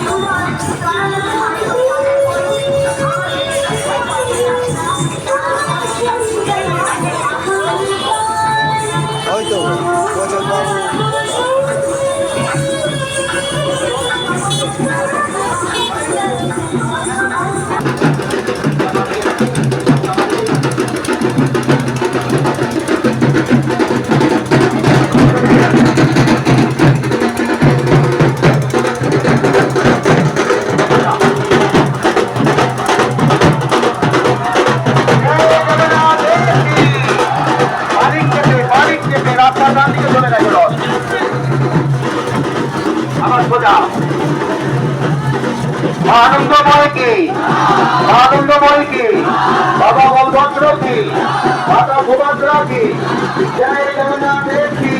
Come on. আমার সোজা আনন্দময় কি? আনন্দময় কি? বাবা বলভদ্র কি? বাবা ভূভদ্র কি? জয় জগন্নাথ কি?